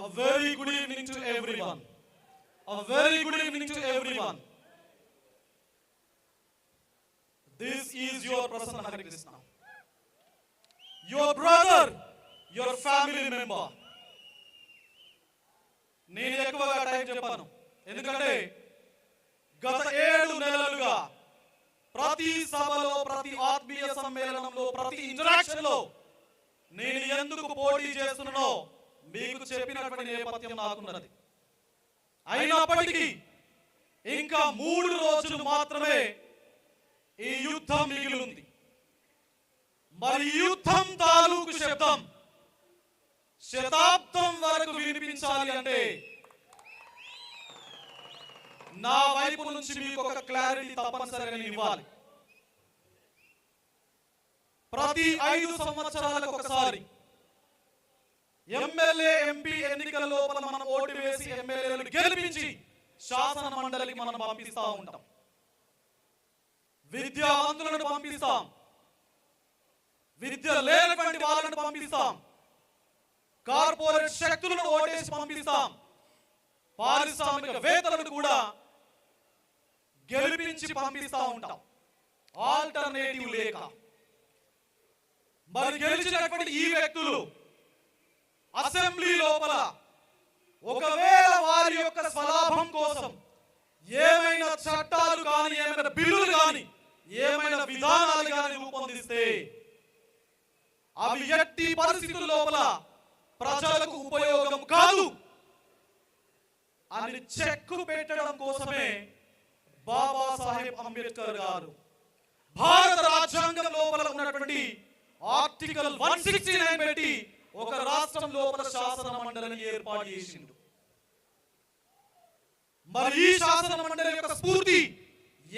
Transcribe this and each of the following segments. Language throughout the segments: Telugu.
A very good evening to everyone. A very good evening to everyone. This is your Prasanna Hare Krishna. Your brother, your family member. నేను ఎక్కువగా టైం చెప్పాను ఎందుకంటే గత ఏడు నెలలుగా ప్రతి సభలో ప్రతి ఆత్మీయ సమ్మేళనంలో ప్రతి ఇంటరాక్షన్లో నేను ఎందుకు పోటీ చేస్తున్నానో మీకు చెప్పినటువంటి నేపథ్యం నాకున్నది. అయినప్పటికీ ఇంకా మూడు రోజులు మాత్రమే ఈ యుద్ధం మిగిలింది. మరి యుద్ధం తాలూకు శబ్దం శతాబ్దం వరకు వినిపించాలి అంటే నా వైపు నుంచి మీకు ఒక క్లారిటీ తప్పనిసరిగా నేను ఇవ్వాలి. ప్రతి ఐదు సంవత్సరాలకు ఒకసారి ఎమ్మెల్యే ఎంపీ ఎన్నికల లోపల మనం ఓటు వేసి ఎమ్మెల్యేలు గెలిపించి శాసన మండలికి మనం పంపిస్తా ఉంటాం. విద్యావంతులను పంపిస్తాం. విద్య లేనటువంటి వాళ్ళను పంపిస్తాం. కార్పొరేట్ శక్తులను ఓటేసి పంపిస్తాం. పారిశ్రామిక వేతలను కూడా గెలిపించి పంపిస్తా ఉంటాం. ఆల్టర్నేటివ్ లేక. మరి గెలిచినటువంటి ఈ వ్యక్తులు అసెంబ్లీ లోపల ఒకవేళ వారి యొక్క స్వలాభం కోసం ఏమైనా చట్టాలు కానీ ఏమైనా బిల్లులు కానీ ఏమైనా విధానాలు కానీ రూపొందిస్తే అవి ఎట్టి పరిస్థితుల లోపల ప్రజలకు ఉపయోగం కాదు. అని చెక్కు పెట్టడం కోసమే బాబాసాహెబ్ అంబేద్కర్ గారు భారత రాజ్యాంగం లోపల ఉన్నటువంటి ఆర్టికల్ వన్ సిక్స్టీ నైన్ పెట్టి ఒక రాష్ట్రం లోపల శాసన మండలిని ఏర్పాటు చేసిండు. మరి ఈ శాసన మండలి యొక్క స్ఫూర్తి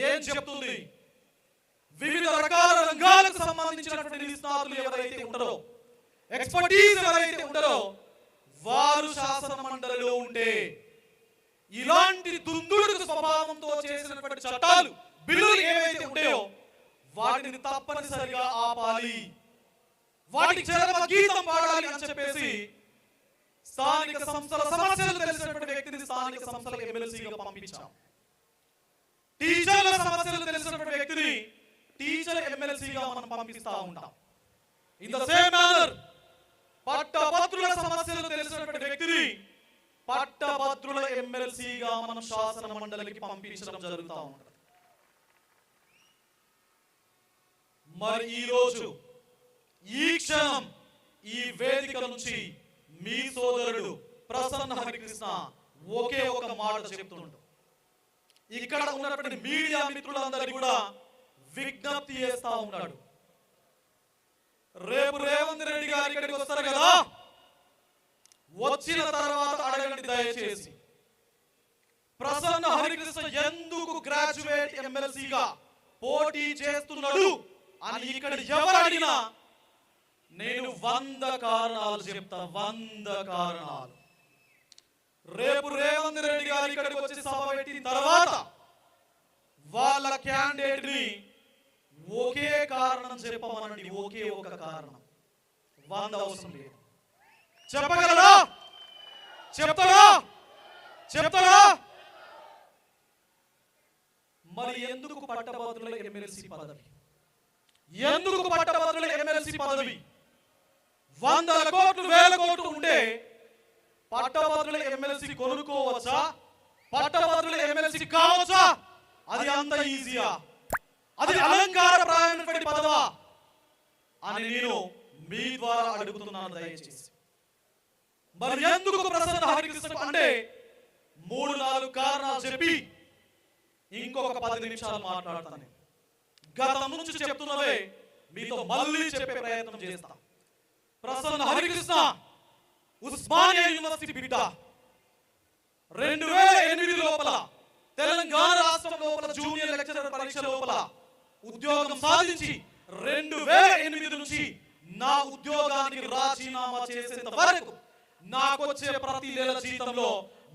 ఏం చెప్తుంది? వివిధ రకాల రంగాలకు సంబంధించినటువంటి నిష్ణాతులు ఎవరైతే ఉండరో ఎక్స్పర్టీస్ ఎవరైతే ఉండరో వారు శాసన మండలిలో ఉంటే ఇలాంటి దుందుడు స్వభావంతో చేసినటువంటి చట్టాలు బిల్లులు ఏవైతే ఉంటాయో వాటిని తప్పనిసరిగా ఆపాలి. వాటికి చరమ గీతం పాడాలి అని చెప్పేసి స్థానిక సంస్థల సమస్యలు తెలిసినటువంటి వ్యక్తిని స్థానిక సంస్థల ఎమ్మెల్సీగా పంపించాం. టీచర్ల సమస్యలు తెలిసినటువంటి వ్యక్తిని టీచర్ ఎమ్మెల్సీగా మనం పంపిస్తా ఉంటాం. ఇన్ ద సేమ్ మేనర్ పట్టభద్రుల సమస్యలు తెలిసినటువంటి వ్యక్తిని పట్టభద్రుల ఎమ్మెల్సీగా మనం శాసన మండలికి పంపించడం జరుగుతూ ఉంటుంది. మరి ఈ రోజు ఈ క్షణం ఈ వేదిక నుంచి మీ సోదరుడు ప్రసన్న హరికృష్ణ ఒకే ఒక మాట చెప్తుండు. ఇక్కడ ఉన్నటువంటి మీడియా మిత్రులందరికీ కూడా విజ్ఞప్తి చేస్తా ఉన్నాడు. రేపు రేవంత్ రెడ్డి గారు ఇక్కడికి వస్తారు కదా? వచ్చిన తర్వాత అడగండి దయచేసి. ప్రసన్న హరికృష్ణ ఎందుకు గ్రాడ్యుయేట్ ఎమ్మెల్సీగా పోటీ చేస్తున్నాడు అని ఇక్కడ ఎవరు అడిగినా నేను వంద కారణాలు చెప్తా వంద కారణాలు. రేపు రేవంత్ రెడ్డి గారు ఇక్కడికి వచ్చి సభ పెట్టిన తర్వాత వాళ్ళ క్యాండిడేట్ని ఒకే కారణం చెప్పమనండి ఒకే ఒక కారణం. వంద అవసరం లేదు. చెప్పగలరా? చెప్తారా? చెప్తారా? మరి ఎందుకు పట్టభద్రుల ఎమ్మెల్సీ పదవి? ఎందుకు పట్టభద్రుల ఎమ్మెల్సీ పదవి? వందల కోట్లు వేల కోట్లు ఉంటే పట్టభద్రుల ఎమ్మెల్సీ కొనుక్కోవచ్చా? పట్టభద్రుల ఎమ్మెల్సీ కావచ్చా? అది అంత ఈజీయా? అది అలంకార ప్రాయమైనటువంటి పదవా? అని నేను మీ ద్వారా అడుగుతున్నాను దయచేసి. మరి ఎందుకు ప్రసన్న హరికృష్ణ అంటే మూడు నాలుగు కారణాలు చెప్పి ఇంకొక పది నిమిషాలు మాట్లాడతాను. గతం నుంచి చెప్తున్నవే మీతో మళ్ళీ చెప్పే ప్రయత్నం చేస్తాను ప్రసన్న హరికృష్ణ ఉస్మానియా యూనివర్సిటీ బిడ్డ. రెండు వేల ఎనిమిది లోపల తెలంగాణ రాష్ట్రం లోపల జూనియర్ లెక్చరర్ పరీక్ష లోపల ఉద్యోగం సాధించి రెండు వేల ఎనిమిది నుంచి నా ఉద్యోగానికి రాజీనామా చేసేంత వరకు నాకు వచ్చే ప్రతి నెల జీతంలో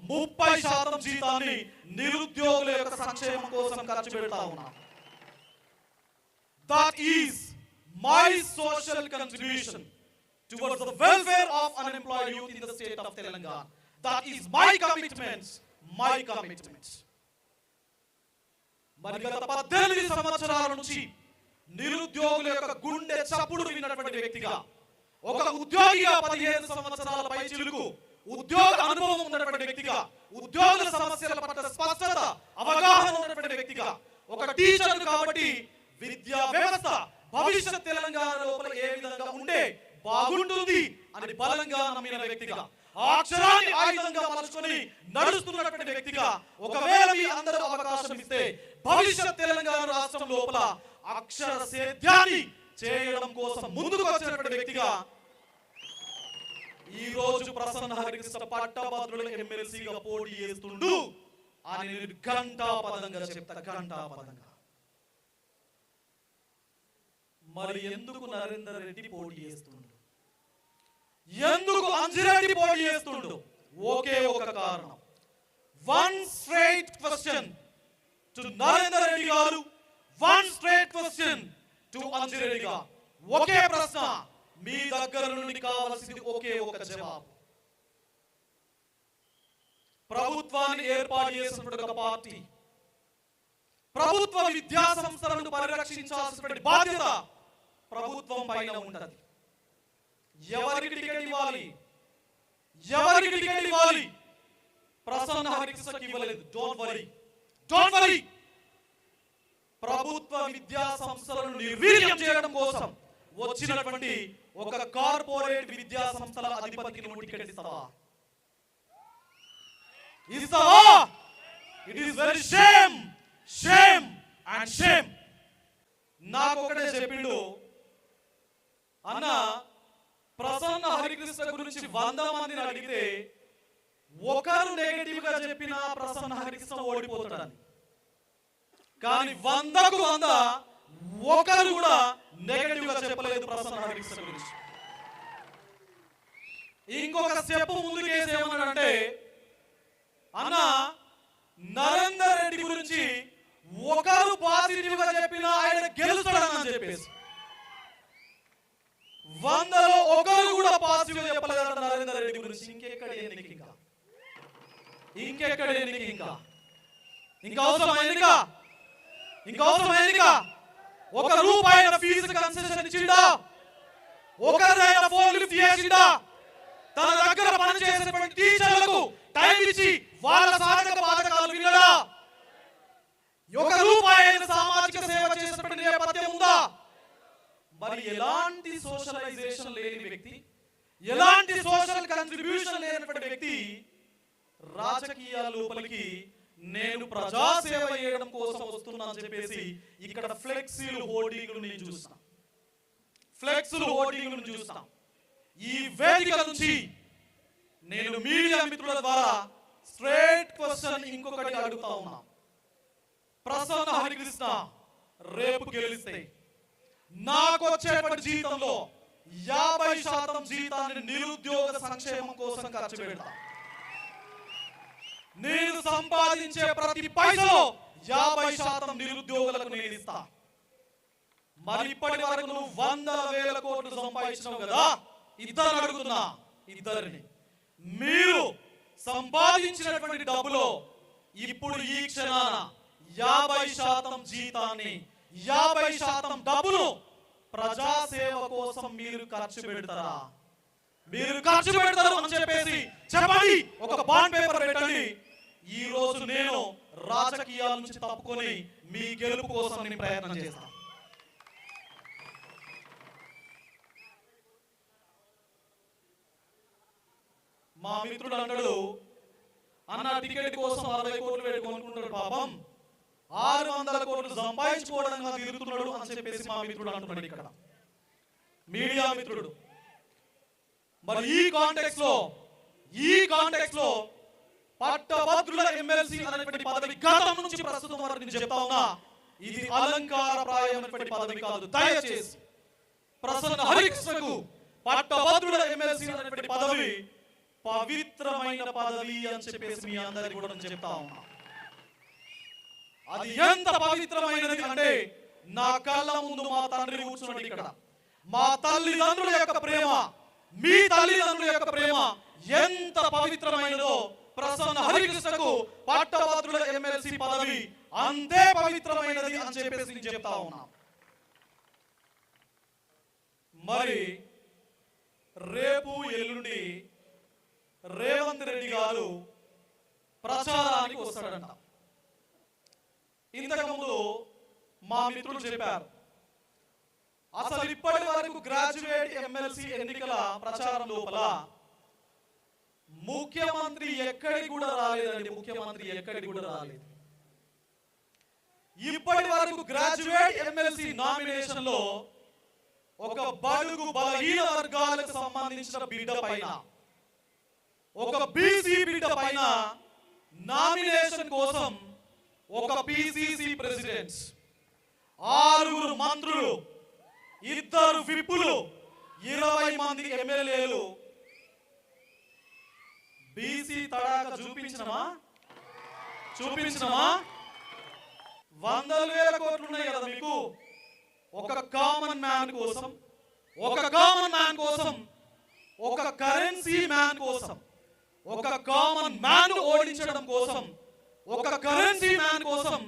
ముప్పై శాతం జీతాన్ని నిరుద్యోగుల యొక్క సంక్షేమం కోసం ఖర్చు పెడతా ఉన్నా. That is my social contribution towards the welfare of unemployed youth in the state of Telangana. That is my commitment, my commitment. మరి గత పద్దెనిమిది సంవత్సరాల నుంచి నిరుద్యోగుల యొక్క గుండె చప్పుడు విన్నటువంటి వ్యక్తిగా ఒక ఉద్యోగిగా పదిహేను సంవత్సరాల పై చిలుకు ఉద్యోగ అనుభవం ఉన్నటువంటి వ్యక్తిగా ఉద్యోగుల సమస్యల పట్ల స్పష్టత అవగాహన ఉన్నటువంటి వ్యక్తిగా ఒక టీచర్ కాబట్టి విద్యా వ్యవస్థ భవిష్యత్ తెలంగాణ లోపల ఏ విధంగా ఉండే బాగుంటుంది అని బలంగా నమ్మిన వ్యక్తిగా అక్షరాన్ని ఆయుధంగా మలుచుకొని నడుస్తున్నటువంటి వ్యక్తిగా ఒకవేళ మీ అందరూ అవకాశం ఇస్తే భవిష్యత్ తెలంగాణ రాష్ట్రం లోపల అక్షర సేద్యాన్ని చేయడం కోసం ముందుకు వచ్చినటువంటి వ్యక్తిగా ఈ రోజు ప్రసన్న హరికృష్ణ పట్టభద్రుల ఎమ్మెల్సీగా పోటీ చేస్తుండు అని నేను గంటా పదంగా చెప్తా గంటా పదంగా. మరి ఎందుకు నరేందర్ రెడ్డి పోటీ చేస్తుండు? ఎందుకు అంజిరెడ్డి పోటీ చేస్తుండు? ఒకే ఒక కారణం. One straight question to Narender Reddy garu. One straight question to Anjireddy garu. ఒకే ప్రశ్న మీ దగ్గర నుండి కావాల్సింది ఒకే ఒక జవాబు. ప్రభుత్వాన్ని ఏర్పాటు చేసినటువంటి ఒక పార్టీ. ప్రభుత్వ విద్యా సంస్థలను పరిరక్షించాల్సినటువంటి బాధ్యత ప్రభుత్వం పైన ఉంటది. ఎవరికి టికెట్ ఇవ్వాలి? ఎవరికి టికెట్ ఇవ్వాలి? ప్రసన్న హరికృష్ణకి ఇవ్వలేదు. డోంట్ వరీ డోంట్ వరీ ప్రభుత్వ విద్యా సంస్థలను నిర్వీర్యం చేయడం కోసం వచ్చినటువంటి ఒక కార్పొరేట్ విద్యా సంస్థల అధిపతికి నువ్వు టికెట్ ఇస్తావా? ఇస్తావా? It is very shame shame and shame నాకు ఒకటే చెప్పిండు. అన్న ప్రసన్న హరికృష్ణ గురించి వంద మందిని అడిగితే ఒకరు నెగటివ్గా చెప్పిన ప్రసన్న హరికృష్ణ ఓడిపోతాడని. కానీ వందకు వంద ఒకరు కూడా నెగటివ్గా చెప్పలేదు ప్రసన్న హరికృష్ణ గురించి. ఇంకొక స్టెప్ ముందుకేసి ఏమన్నాడంటే అన్న నరేందర్ రెడ్డి గురించి ఒకరు పాజిటివ్గా చెప్పినా ఆయన గెలుస్తాడని చెప్పేసి. వందలో ఒకరు కూడా పాజిటివ్గా చెప్పలేదంట నరేందర్ రెడ్డి గురించి. ఇంకెక్కడ ఎన్నిక ఇంకా? ఇంకెక్కడ ఎన్నిక ఇంకా? ఇంకా అవసరం ఎన్నిక ఇంకా అవసరం ఎన్నిక ఒక రూపాయి ఫీజు కన్సెషన్ ఇచ్చిండా? ఒకరైన ఫోన్ లిఫ్ట్ చేసిండా? తన దగ్గర పనిచేసేటువంటి టీచర్లకు టైం ఇచ్చి వాళ్ళ సాధక బాధకాలు వినడా? ఒక రూపాయి సామాజిక సేవ చేసినటువంటి నేపథ్యం ఉందా? మరి ఎలాంటి సోషలైజేషన్ లేని వ్యక్తి ఎలాంటి సోషల్ కంట్రిబ్యూషన్ లేనటువంటి వ్యక్తి రాజకీయాల లోపలికి నేను ప్రజాసేవ చేయడం కోసం వస్తున్నా అని చెప్పేసి ఇక్కడ ఫ్లెక్సీలు హోర్డింగ్లు నేను చూస్తా. ఫ్లెక్సులు హోర్డింగ్లు చూస్తాం. ఈ వేదిక నుంచి నేను మీడియా మిత్రుల ద్వారా స్ట్రేట్ క్వశ్చన్ ఇంకొకటి అడుగుతా ఉన్నా. ప్రసన్న హరికృష్ణ రేపు గెలిస్తే నాకు వచ్చేటువంటి జీతంలో యాభై శాతం జీతాన్ని నిరుద్యోగ సంక్షేమం కోసం ఖర్చు పెడతా. నేను సంపాదించే ప్రతి పైసలో యాభై శాతం నిరుద్యోగులకు నేను ఇస్తా. మరి ఇప్పటి వరకు నువ్వు వందల వేల కోట్లు సంపాదించినావు కదా? ఇద్దరు అడుగుతున్నా ఇద్దరిని. మీరు సంపాదించినటువంటి డబ్బులో ఇప్పుడు ఈ క్షణాన యాభై శాతం జీతాన్ని యాభై శాతం డబ్బును ప్రజాసేవ కోసం మీరు ఖర్చు పెడతారా? మీరు ఖర్చు పెడతారు అని చెప్పేసి చెప్పండి. ఒక బాండ్ పేపర్ పెట్టండి. ఈ రోజు నేను రాజకీయాల నుంచి తప్పుకొని మీ గెలుపు కోసం నేను ప్రయత్నం చేస్తాను మా మిత్రుడు అంటాడు అన్న టికెట్ కోసం అరవై కోట్లు పెట్టి కొనుక్కుంటాడు పాపం. ఆరు వందల కోట్లు సంపాదించుకోవడంగా తిరుగుతున్నాడు అని చెప్పేసి మా మిత్రుడు అంటున్నాడు ఇక్కడ. మీడియా మిత్రుడు. మరి ఈ కాంటెక్స్లో ఈ కాంటెక్స్లో పట్టభద్రుల ఎమ్మెల్సీ అనేటువంటి పదవి గతం నుంచి ప్రస్తుతం వరకు నేను చెప్తా ఉన్నా ఇది అలంకారప్రాయమైనటువంటి పదవి కాదు. దయచేసి ప్రసన్న హరికృష్ణకు పట్టభద్రుల ఎమ్మెల్సీ అనేటువంటి పదవి పవిత్రమైన పదవి అని చెప్పేసి మీ అందరికీ కూడా నేను చెప్తా ఉన్నా. అది ఎంత పవిత్రమైనది అంటే నా కళ్ళ ముందు మా తండ్రి కూర్చున్నాడు ఇక్కడ. మా తల్లిదండ్రుల యొక్క ప్రేమ మీ తల్లిదండ్రుల యొక్క ప్రేమ ఎంత పవిత్రమైనదో ప్రసన్న హరికృష్ణకు పట్టభద్రుల ఎమ్మెల్సీ పదవి అంతే పవిత్రమైనది అని చెప్పేసి నేను చెప్తా ఉన్నా. మరి రేపు ఎల్లుండి రేవంత్ రెడ్డి గారు ప్రచారానికి వస్తాడంట. ఇంతకుముందు మా మిత్రులు చెప్పారు. అసలు ఇప్పటి వరకు గ్రాడ్యుయేట్ ఎమ్మెల్సీ ఎన్నికల ప్రచారం లోపల ముఖ్యమంత్రి ఎక్కడికి కూడా రాలేదండి. ముఖ్యమంత్రి ఎక్కడికి కూడా రాలేదు. ఇప్పటి వరకు గ్రాడ్యుయేట్ ఎమ్మెల్సీ నామినేషన్లో ఒక బడుగు బలహీన వర్గాలకు సంబంధించిన బిడ్డ పైన ఒక బీసీ బిడ్డ పైన నామినేషన్ కోసం ఒక పిసిసి ప్రెసిడెంట్స్ ఆరుగురు మంత్రులు ఇద్దరు విప్పులు ఇరవై మంది ఎమ్మెల్యేలు. బీసీ తడాక చూపించినమా? చూపించినమా? వందల వేల కోట్లు ఉన్నాయి కదా మీకు. ఒక కామన్ మ్యాన్ కోసం ఒక కామన్ మ్యాన్ కోసం ఒక కరెన్సీ మ్యాన్ కోసం ఒక కామన్ మ్యాన్ ఓడించడం కోసం ఒక కరెన్సీ మ్యాన్ కోసం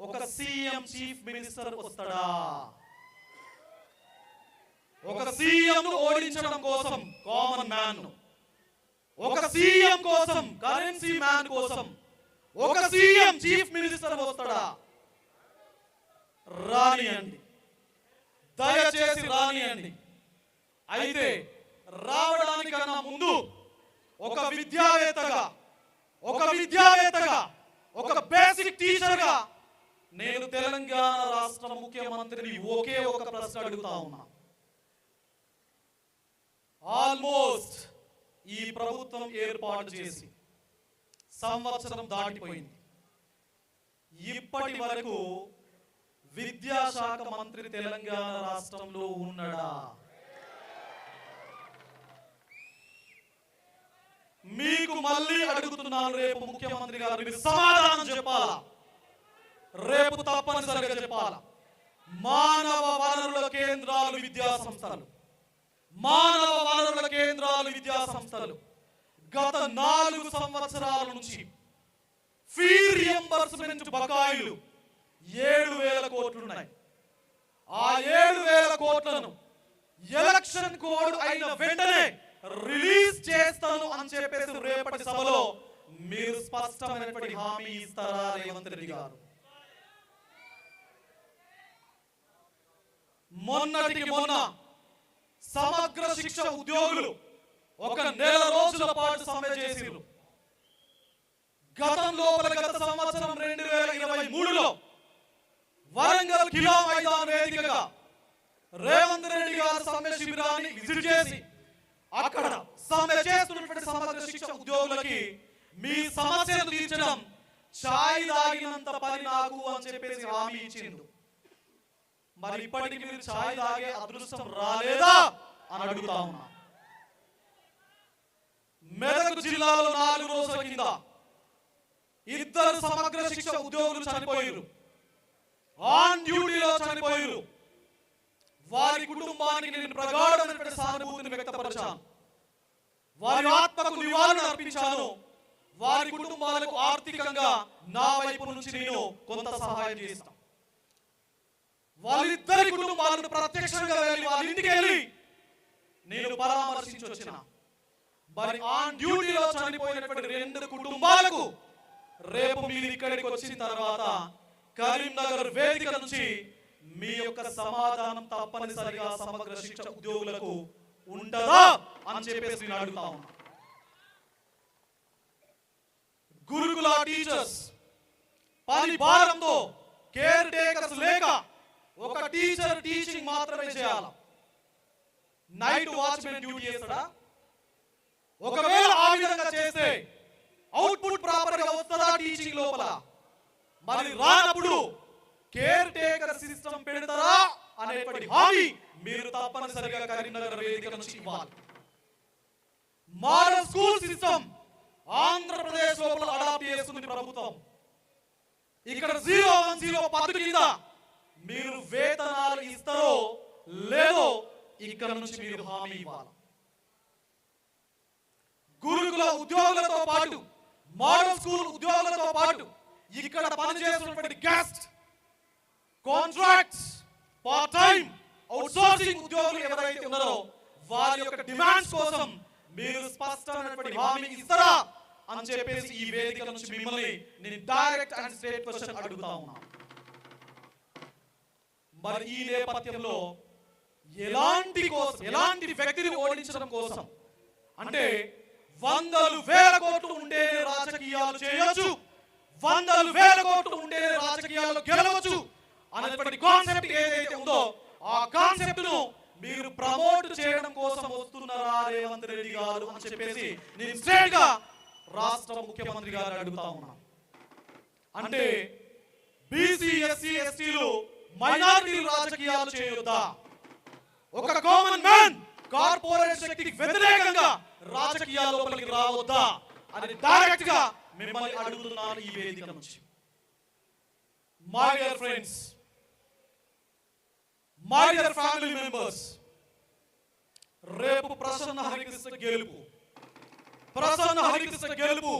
ఒక సీఎం చీఫ్ మినిస్టర్ వస్తాడా? ఒక సీఎం ఓడించడం కోసం కామన్ మ్యాన్ ఒక సీఎం కోసం కరెన్సీ మ్యాన్ కోసం ఒక సీఎం చీఫ్ మినిస్టర్ వస్తాడా? రానియండి. దయచేసి రానియండి. అయితే రావడానికన్నా ముందు ఒక విద్యావేత్తగా ఒక విద్యావేత్తగా ఒక బేసిక్ టీచర్గా నేను తెలంగాణ రాష్ట్ర ముఖ్యమంత్రిని ఒకే ఒక ప్రశ్న అడుగుతా ఉన్నా. ఆల్మోస్ట్ ఈ ప్రభుత్వం ఏర్పాటు చేసి సంవత్సరం దాటిపోయింది. ఇప్పటి వరకు విద్యాశాఖ మంత్రి తెలంగాణ రాష్ట్రంలో ఉన్నాడా? మీకు మళ్ళీ అడుగుతున్నాను రేపు ముఖ్యమంత్రి గారు మీరు సమాధానం చెప్పాలా? రేపు తప్పనిసరిగా చెప్పాలా? మానవ వనరుల కేంద్రాలు విద్యా సంస్థలు మానవ వనరుల కేంద్రాలు విద్యా సంస్థలు గత నాలుగు సంవత్సరాల నుంచి ఫీ రియంబర్స్మెంట్ బకాయిలు ఏడు వేల కోట్లున్నాయి ఆ ఏడు వేల కోట్లను ఎలక్షన్ కోడ్ అయిన వెంటనే రిలీజ్ చేస్తాను అని చెప్పేసి రేపటి సభలో మీరు స్పష్టమైనటువంటి హామీ ఇస్తారా రేవంత్ రెడ్డి గారు? మొన్నటికి మొన్న సమగ్ర శిక్ష ఉద్యోగులు ఒక నెల రోజుల పాటు సమ్మె చేసిరు గతం లోపల గత సంవత్సరం రెండు వేల ఇరవై మూడులో వరంగల్ కిలో మైదాన్ వేదికగా రేవంత్ రెడ్డి గారు సమ్మె శిబిరాన్ని విజిట్ చేసి అక్కడ సమ్మె చేస్తున్నటువంటి సమగ్ర శిక్ష ఉద్యోగులకి మీ సమస్యను తీర్చడం ఛాయ్ తాగినంత పని నాకు అని చెప్పేసి హామీ ఇచ్చిండు. మరి ఇప్పటికి మీరు ఛాయ్ తాగే అదృష్టం రాలేదా అని అడుగుతా ఉన్నా. మెదక్ జిల్లాలో నాలుగు రోజుల కింద ఇద్దరు సమగ్ర శిక్ష ఉద్యోగులు చనిపోయారు ఆన్ డ్యూటీలో చనిపోయారు వారి కుటుంబానికి నేను ప్రగాఢమైనటువంటి సానుభూతిని వ్యక్తపరచాను. వారి ఆత్మకు నివాళులు అర్పించాను. వారి కుటుంబాలకు ఆర్థికంగా నా వైపు నుంచి నేను కొంత సహాయం చేస్తాను వాళ్ళిద్దరి కుటుంబాలను ప్రత్యక్షంగా వెళ్ళి వాళ్ళ ఇంటికి వెళ్ళి నేను పరామర్శించి వచ్చిన. మరి ఆన్ డ్యూటీలో చనిపోయినటువంటి రెండు కుటుంబాలకు రేపు మీరు ఇక్కడికి వచ్చిన తర్వాత కరీంనగర్ వేదిక నుంచి మీ యొక్క సమాధానం తప్పనిసరిగా సమగ్ర శిక్ష ఉద్యోగులకు ఉంటదా అని చెప్పేసి నేను అడుగుతా ఉన్నా. గురుకుల టీచర్స్ పని భారంతో కేర్ టేకర్స్ లేక ఒక టీచర్ టీచింగ్ మాత్రమే చేయాలి. నైట్ వాచ్మెన్ డ్యూటీ చేస్తాడా? ఒకవేళ ఆ విధంగా చేస్తే అవుట్పుట్ ప్రాపర్గా వస్తుందా టీచింగ్ లోపల? మరి రానప్పుడు కేర్ టేకర్ సిస్టమ్ పెడతారా అనేటువంటి హామీ మీరు తప్పనిసరిగా కరీంనగర్ వేదిక నుంచి ఇవ్వాలి. మోడల్ స్కూల్ సిస్టమ్ ఆంధ్రప్రదేశ్ లోపల అడాప్ట్ చేస్తుంది ప్రభుత్వం. ఇక్కడ జీరో వన్ జీరో పద్ధతి కింద మీరు వేతనాలు ఇస్తారో లేదో ఇక్కడ నుంచి మీరు హామీ ఇవ్వాలి. గురుకుల ఉద్యోగులతో పాటు మోడల్ స్కూల్ ఉద్యోగులతో పాటు ఇక్కడ పనిచేస్తున్నటువంటి guest contracts part time outsourcing ఉద్యోగులు ఎవరైతే ఉన్నారో వారి యొక్క డిమాండ్స్ కోసం మీరు స్పష్టమైనటువంటి హామీ ఇస్తారా అని చెప్పేసి ఈ వేదిక నుంచి మిమ్మల్ని నేను డైరెక్ట్ అండ్ స్ట్రేట్ క్వశ్చన్ అడుగుతా ఉన్నా. మరి ఈ నేపథ్యంలో ఎలాంటి కోసం ఎలాంటి వ్యక్తిని ఓడించడం కోసం? అంటే వందలు వేల కోట్లు ఉండే రాజకీయాలు చేయొచ్చు వందలు వేల కోట్లు ఉండే రాజకీయాలు గెలవచ్చు అనేటువంటి కాన్సెప్ట్ ఏదైతే ఉందో ఆ కాన్సెప్ట్ను మీరు ప్రమోట్ చేయడం కోసం వస్తున్నారా రేవంత్ రెడ్డి గారు అని చెప్పేసి నేను స్ట్రేట్గా రాష్ట్ర ముఖ్యమంత్రి గారు అడుగుతా ఉన్నా. అంటే బీసీ ఎస్సీ ఎస్టీలు మైనారిటీ రాజకీయాలు చేయొద్దా? ఒక కామన్ మ్యాన్ కార్పొరేట్ శక్తికి వ్యతిరేకంగా రాజకీయాల లోపలికి రావద్దా? అని డైరెక్ట్గా మిమ్మల్ని అడుగుతున్నాను ఈ వేదిక నుంచి. My dear friends my dear family members రేపు ప్రసన్న హరికృష్ణ గెలుపు. ప్రసన్న హరికృష్ణ గెలుపు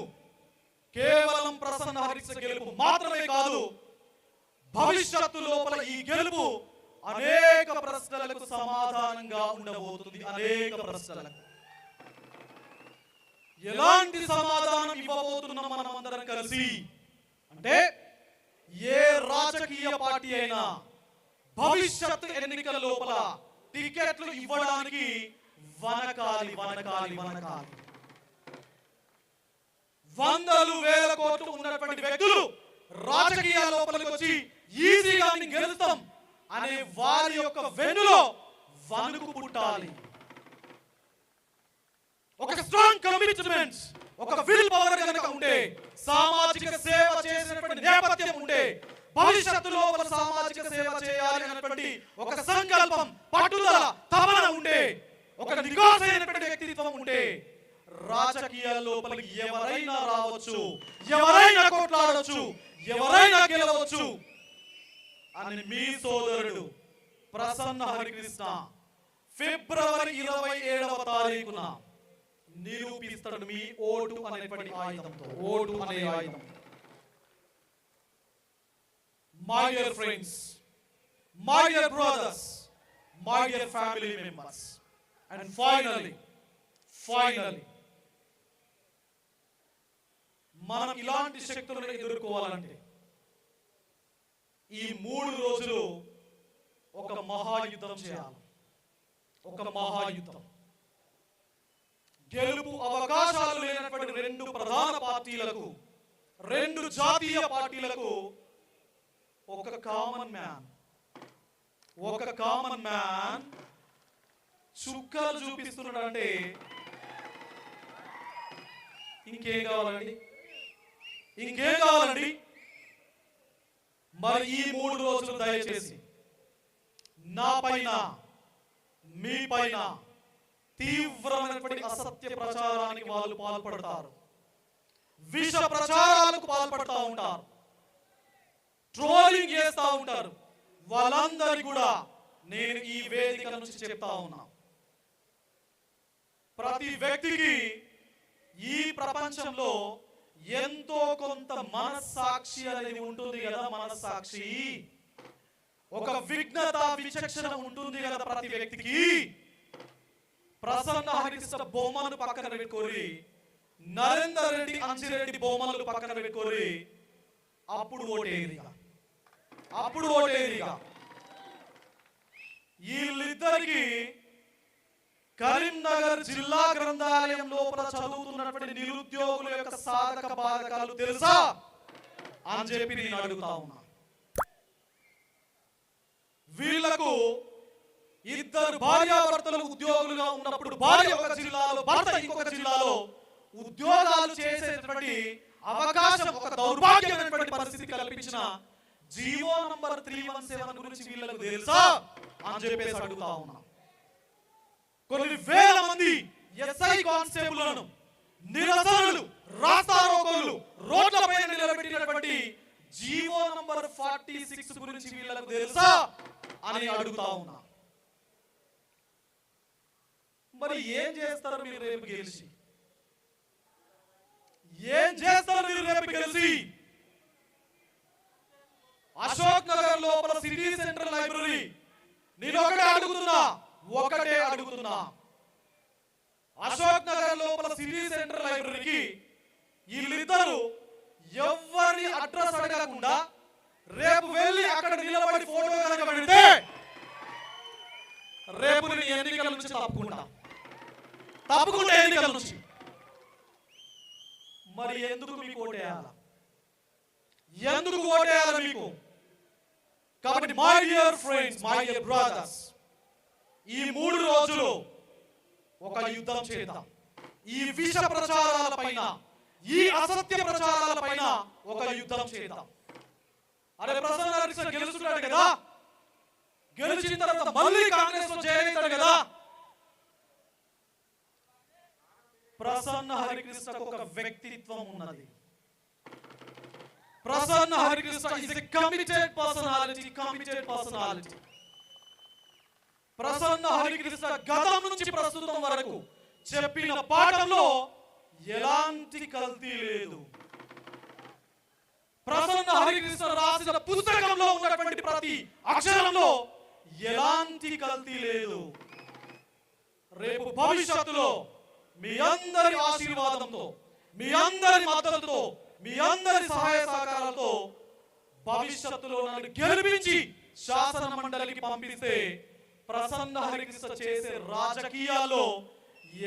కేవలం ప్రసన్న హరికృష్ణ గెలుపు మాత్రమే కాదు భవిష్యత్తు లోపల ఈ గెలుపు అనేక ప్రశ్నలకు సమాధానంగా ఉండబోతుంది. అనేక ప్రశ్నలకు. ఎలాంటి సమాధానం ఇవ్వబోతున్నాం మనం అందరం కలిసి? అంటే ఏ రాజకీయ పార్టీ అయినా భవిష్యత్ ఎన్నికల లోపల టికెట్లు ఇవ్వడానికి వనకాలి వనకాలి వనకాలి. వందలు వేల కోట్లు ఉన్నటువంటి వ్యక్తులు రాజకీయ లోపలికి వచ్చి ఈజీగా గెలుస్తాం అనే వారి యొక్క వెన్నులో వణుకు పుట్టాలి. ఒక స్ట్రాంగ్ కమిట్మెంట్ ఒక విల్ పవర్ కనుక ఉంటే సామాజిక సేవ చేసినటువంటి నేపథ్యం ఉంటే భవిష్యత్తులో ఒక సామాజిక సేవ చేయాలి అన్నటువంటి ఒక సంకల్పం పట్టుదల తపన ఉంటే ఒక నిఘాసైనటువంటి వ్యక్తిత్వం ఉంటే రాజకీయాల లోపలికి ఎవరైనా రావచ్చు ఎవరైనా కొట్లాడవచ్చు ఎవరైనా గెలవచ్చు అని మీ సోదరుడు ప్రసన్న హరికృష్ణ ఫిబ్రవరి ఇరవై ఏడవ తారీఖున నిరూపిస్తాడు మీ ఓటు అనేటువంటి ఆయుధంతో ఓటు అనే ఆయుధంతో. My dear friends my dear brothers my dear family members and finally finally మనం ఇలాంటి శక్తులను ఎదుర్కోవాలంటే ఈ మూడు రోజులు ఒక మహాయుద్ధం చేయాలి. ఒక మహాయుద్ధం. గెలుపు అవకాశాలు లేనటువంటి రెండు ప్రధాన పార్టీలకు రెండు జాతీయ పార్టీలకు ఒక కామన్ మ్యాన్ ఒక కామన్ మ్యాన్ చుక్కలు చూపిస్తున్నాడంటే ఇంకేం కావాలండి? ఇంకేం కావాలండి? మరి ఈ మూడు రోజులు దయచేసి నా పైన మీ పైన తీవ్రమైనటువంటి అసత్య ప్రచారానికి వాళ్ళు పాల్పడతారు. విష ప్రచారాలకు పాల్పడతా ఉంటారు. ట్రోలింగ్ చేస్తా ఉంటారు. వాళ్ళందరి కూడా నేను ఈ వేదిక నుంచి చెప్తా ఉన్నా. ప్రతి వ్యక్తికి ఈ ప్రపంచంలో ఎంతో కొంత మనస్సాక్షి అనేది ఉంటుంది కదా మనస్సాక్షి? ఒక విఘ్నత విచక్షణ ఉంటుంది కదా ప్రతి వ్యక్తికి? ప్రసన్న హరికృష్ణ బొమ్మను పక్కన పెట్టుకోరి నరేందర్ రెడ్డి అంజిరెడ్డి బొమ్మలు పక్కన పెట్టుకోరి అప్పుడు ఓటేరిగా అప్పుడు ఓటేరిగా వీళ్ళిద్దరికి కరీంనగర్ జిల్లా గ్రంథాలయం లోపల చదువుతున్నటువంటి నిరుద్యోగుల యొక్క సాధక బాధకాలు తెలుసా? అని చెప్పి నేను అడుగుతా ఉన్నా. వీళ్ళకు ఇద్దరు భార్యాభర్తలు ఉద్యోగులుగా ఉన్నప్పుడు భార్య ఒక జిల్లాలో భర్త ఇంకొక జిల్లాలో ఉద్యోగాలు చేసేటువంటి అవకాశం ఒక దౌర్భాగ్యమైనటువంటి పరిస్థితి కల్పించిన GO number three one seven గురించి వీళ్ళకు తెలుసా? అని చెప్పేసి అడుగుతా ఉన్నా. కొన్ని వేల మంది ఎస్ఐ కానిస్టేబుల్లను నిరసనలు రాస్తారోకోలు రోడ్లపై నిలబెట్టినటువంటి జీవో నంబర్ ఫార్టీ సిక్స్ గురించి వీళ్ళకు తెలుసా? అని అడుగుతా ఉన్నా. మరి ఏం చేస్తారు మీరు రేపు గెలిచి? ఏం చేస్తారు మీరు రేపు గెలిచి? అశోక్ నగర్ లోపల సిటీ సెంటర్ లైబ్రరీ. నేను ఒకటే అడుగుతున్నా ఒకటే అడుగుతున్నా. అశోక్ నగర్ లోపల సిటీ సెంటర్ లైబ్రరీకి వీళ్ళిద్దరు ఎవరి అడ్రస్ అడగకుండా రేపు వెళ్ళి అక్కడ నిలబడి ఫోటో కనుక పెడితే రేపు నేను ఎన్నికల నుంచి తప్పకుండా తప్పకుండా ఎన్నికల నుంచి. మరి ఎందుకు మీకు ఓటేయాలా? ఎందుకు ఓటేయాలా మీకు? కాబట్టి my dear friends my dear brothers ఈ మూడు రోజులు ఒక యుద్ధం చేద్దాం. ఈ విష ప్రచారాల పైన ఈ అసత్య ప్రచారాల పైన ఒక యుద్ధం చేద్దాం. అరే ప్రసన్న హరికృష్ణ గెలుస్తున్నాడు కదా? గెలిచిన తర్వాత మళ్ళీ కాంగ్రెస్లో చేరుతాడు కదా? ప్రసన్న హరికృష్ణకు ఒక వ్యక్తిత్వం ఉన్నది. Prasanna Harikrishna is a committed personality committed personality Prasanna Harikrishna గతం నుంచి ప్రస్తుతం వరకు చెప్పిన పాఠంలో ఎలాంటి కల్తీ లేదు. ప్రసన్న హరికృష్ణ రాసిన పుస్తకంలో ఉన్నటువంటి ప్రతి అక్షరంలో ఎలాంటి కల్తీ లేదు. రేపు భవిష్యత్తులో మీ అందరి ఆశీర్వాదంతో మీ అందరి మద్దతుతో మీ అందరి సహాయ సహకారాలతో భవిష్యత్తులో నన్ను గెలిపించి శాసన మండలికి పంపిస్తే ప్రసన్న హరికృష్ణ చేసే రాజకీయాల్లో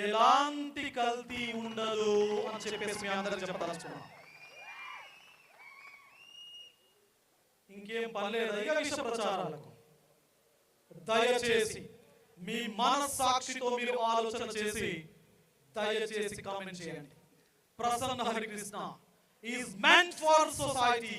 ఎలాంటి కల్తీ ఉండదు అని చెప్పేసి మీ అందరికి చెప్పదలుచుకున్నాను ఇంకేం పర్లేదు ఇక విష ప్రచారాలకు. దయచేసి మీ మనస్సాక్షితో మీరు ఆలోచన చేసి దయచేసి కామెంట్ చేయండి. Prasanna Harikrishna is man for society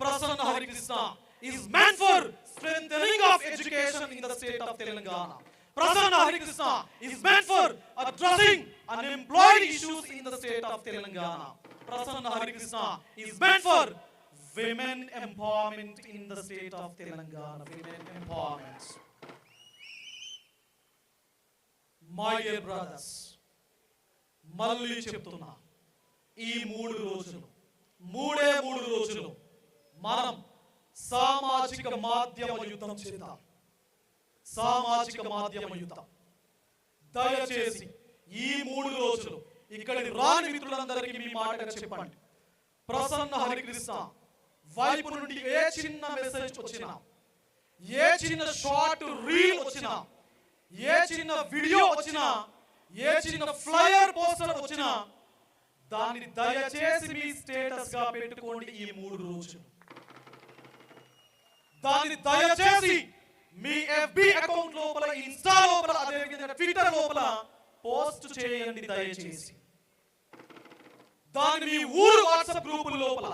Prasanna Harikrishna is man for strengthening of education in the state of Telangana Prasanna Harikrishna is man for addressing unemployed issues in the state of Telangana Prasanna Harikrishna is man for women empowerment in the state of Telangana women empowerment my dear brothers మళ్ళీ చెప్తున్నా ఈ మూడు రోజులు. మూడే మూడు రోజులు. మనం సామాజిక మాధ్యమ యుద్ధం చేద్దాం. సామాజిక మాధ్యమ యుద్ధం. దయచేసి ఈ మూడు రోజులు ఇక్కడి రాని మిత్రులందరికీ మీ మాటగా చెప్పండి. ప్రసన్న హరికృష్ణ వైపు నుండి ఏ చిన్న మెసేజ్ వచ్చినా ఏ చిన్న షార్ట్ రీల్ వచ్చినా ఏ చిన్న వీడియో వచ్చినా ఏ చిన్న ఫ్లయర్ పోస్టర్ వచ్చినా దాన్ని దయచేసి మీ స్టేటస్గా పెట్టుకోండి ఈ మూడు రోజులు. దాన్ని దయచేసి మీ ఎఫ్బి అకౌంట్ లోపల ఇన్స్టా లోపల అదేవిధంగా ట్విట్టర్ లోపల పోస్ట్ చేయండి దయచేసి. దాన్ని మీ ఊరు వాట్సాప్ గ్రూపుల లోపల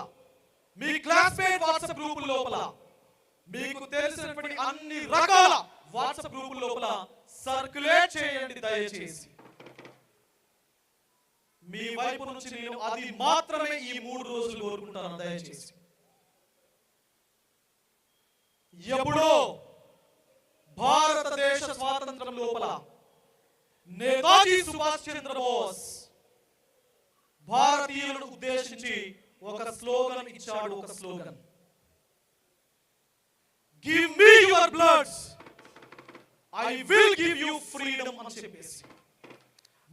మీ క్లాస్మేట్ వాట్సాప్ గ్రూపుల లోపల మీకు తెలిసినటువంటి అన్ని రకాల వాట్సాప్ గ్రూపుల లోపల సర్క్యులేట్ చేయండి దయచేసి. మీ వైపు నుంచి నేను అది మాత్రమే ఈ మూడు రోజులు కోరుకుంటాను దయచేసి. ఎప్పుడో భారతదేశ స్వాతంత్రం లోపల నేతాజీ సుభాష్ చంద్రబోస్ భారతీయులను ఉద్దేశించి ఒక స్లోగన్ ఇచ్చాడు ఒక slogan. Give me your bloods I will give you freedom అని చెప్పేసి.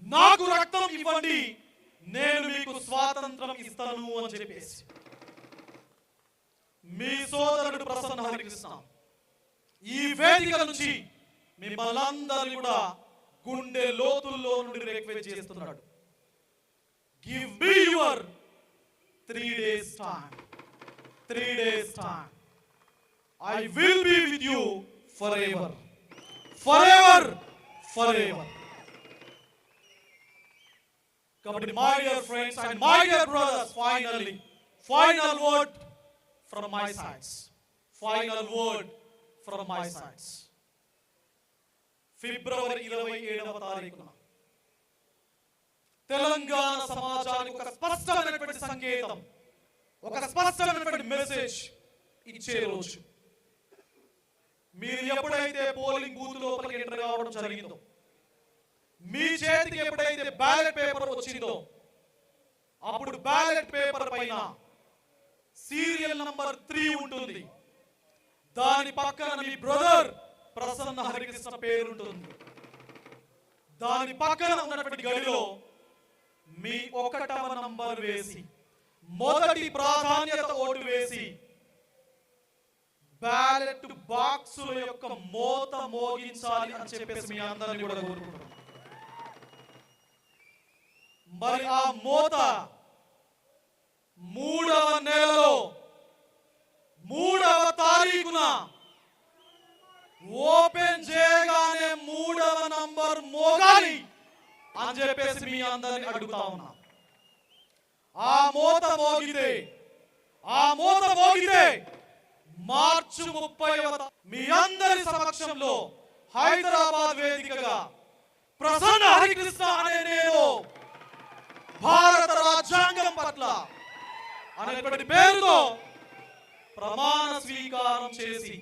నాకు రక్తం ఇవ్వండి. నేను మీకు స్వాతంత్రం ఇస్తాను అని చెప్పేసి. మీ సోదరుడు ప్రసన్న హరికృష్ణ ఈ వేదిక నుంచి మిమ్మల్ని అందరినీ కూడా గుండె లోతుల్లో నుండి రిక్వెస్ట్ చేస్తున్నాడు. Give me your three days time three days time I will be with you forever forever forever కాబట్టి my dear friends and my dear brothers finally final word from my sides final word from my sides February ఇరవై ఏడవ తారీఖున తెలంగాణ సమాజానికి ఒక స్పష్టమైనటువంటి సంకేతం ఒక స్పష్టమైనటువంటి మెసేజ్ ఇచ్చే రోజు. మీరు ఎప్పుడైతే పోలింగ్ బూత్ లోపలికి ఎంటర్ కావడం జరిగిందో మీ చేతికి ఎప్పుడైతే బ్యాలెట్ పేపర్ వచ్చిందో అప్పుడు బ్యాలెట్ పేపర్ పైన సీరియల్ నంబర్ త్రీ ఉంటుంది. దాని పక్కన మీ బ్రదర్ ప్రసన్న హరికృష్ణ పేరు ఉంటుంది. దాని పక్కన ఉన్నటువంటి గడిలో మీ ఒకటవ నంబర్ వేసి మొదటి ప్రాధాన్యత ఓటు వేసి బ్యాలెట్ బాక్సుల యొక్క మోత మోగించాలి అని చెప్పేసి మీ అందరిని కూడా కోరుకుంటున్నాను మరి ఆ మూత మూడవ నెలలో మూడవ తారీఖున ఓపెన్ చేయగానే మూడవ నంబర్ మోగాలి అని చెప్పేసి మీ అందరిని అడుగుతా ఉన్నా. ఆ మూత మోగితే ఆ మూత మోగితే మార్చి ముప్పై మీ అందరి సమక్షంలో హైదరాబాద్ వేదికగా ప్రసన్న హరికృష్ణ అనే నేను భారత రాజ్యాంగం పట్ల అనేటువంటి పేరుతో ప్రమాణ స్వీకారం చేసి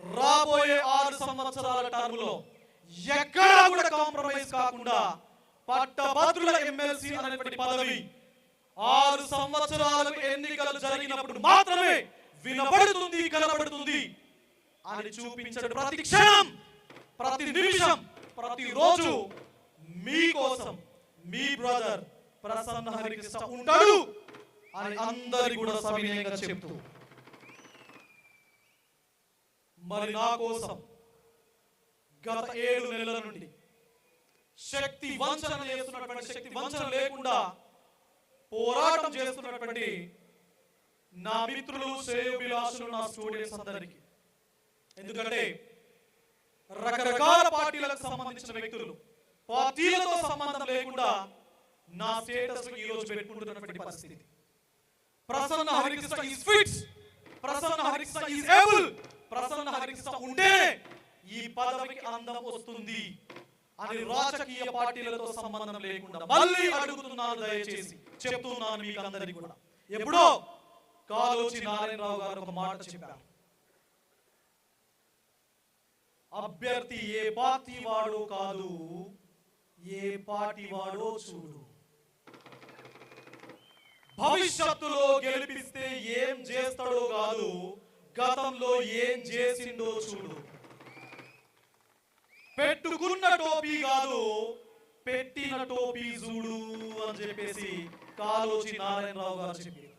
రాబోయే ఆరు సంవత్సరాల టర్ములో ఎక్కడా కూడా కాంప్రమైజ్ కాకుండా పట్టభద్రుల ఎమ్మెల్సీ అనేటువంటి పదవి ఆరు సంవత్సరాలు ఎన్నికలు జరిగినప్పుడు మాత్రమే వినబడుతుంది కనబడుతుంది అని చూపించడం ప్రతి క్షణం ప్రతి నిమిషం ప్రతిరోజు మీకోసం మీ బ్రదర్ ప్రసన్న హరికృష్ణ ఉంటాడు అని అందరి కూడా సవినయంగా చెప్తూ. మరి నా కోసం గత ఏడు నెలల నుండి శక్తి వంచన చేస్తున్నటువంటి శక్తి వంచన లేకుండా పోరాటం చేస్తున్నటువంటి నా మిత్రులు శ్రేయోభిలాషులు నా స్టూడెంట్స్ అందరికీ. ఎందుకంటే రకరకాల పార్టీలకు సంబంధించిన వ్యక్తులు పార్టీలతో సంబంధం లేకుండా నా స్టేటస్ ఈ రోజు పెట్టుకుంటున్నటువంటి పరిస్థితి. Prasanna Harikrishna is fit Prasanna Harikrishna is able Prasanna Harikrishna ఉంటే ఈ పదవికి అందం వస్తుంది అని రాజకీయ పార్టీలతో సంబంధం లేకుండా మళ్ళీ అడుగుతున్నాను దయచేసి. చెప్తున్నాను మీకు అందరికీ కూడా. ఎప్పుడో కాలోచి నారాయణరావు గారు ఒక మాట చెప్పారు. అభ్యర్థి ఏ పార్టీ వాడో కాదు ఏ పార్టీ వాడో చూడు. భవిష్యత్తులో గెలిపిస్తే ఏం చేస్తాడో కాదు గతంలో ఏం చేసిండో చూడు. పెట్టుకున్న టోపీ కాదు పెట్టిన టోపీ చూడు అని చెప్పేసి కాలోచి నారాయణరావు గారు చెప్పారు.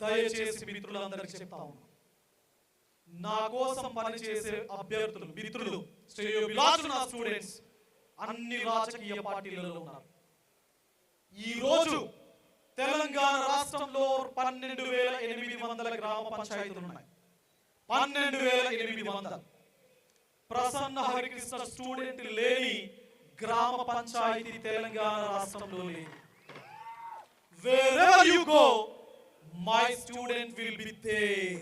దయచేసి మిత్రులందరికీ చెప్తా ఉన్నా. నా కోసం పనిచేసే అభ్యర్థులు మిత్రులు శ్రేయోభిలాషులు నా స్టూడెంట్స్ అన్ని రాజకీయ పార్టీలలో ఉన్నారు. ఈ రోజు తెలంగాణ రాష్ట్రంలో పన్నెండు వేల ఎనిమిది వందల గ్రామ పంచాయతీలు ఉన్నాయి పన్నెండు వేల ఎనిమిది వందలు. ప్రసన్న హరికృష్ణ స్టూడెంట్ లేని గ్రామ పంచాయతీ తెలంగాణ రాష్ట్రంలో లేదు wherever you go my student will be there.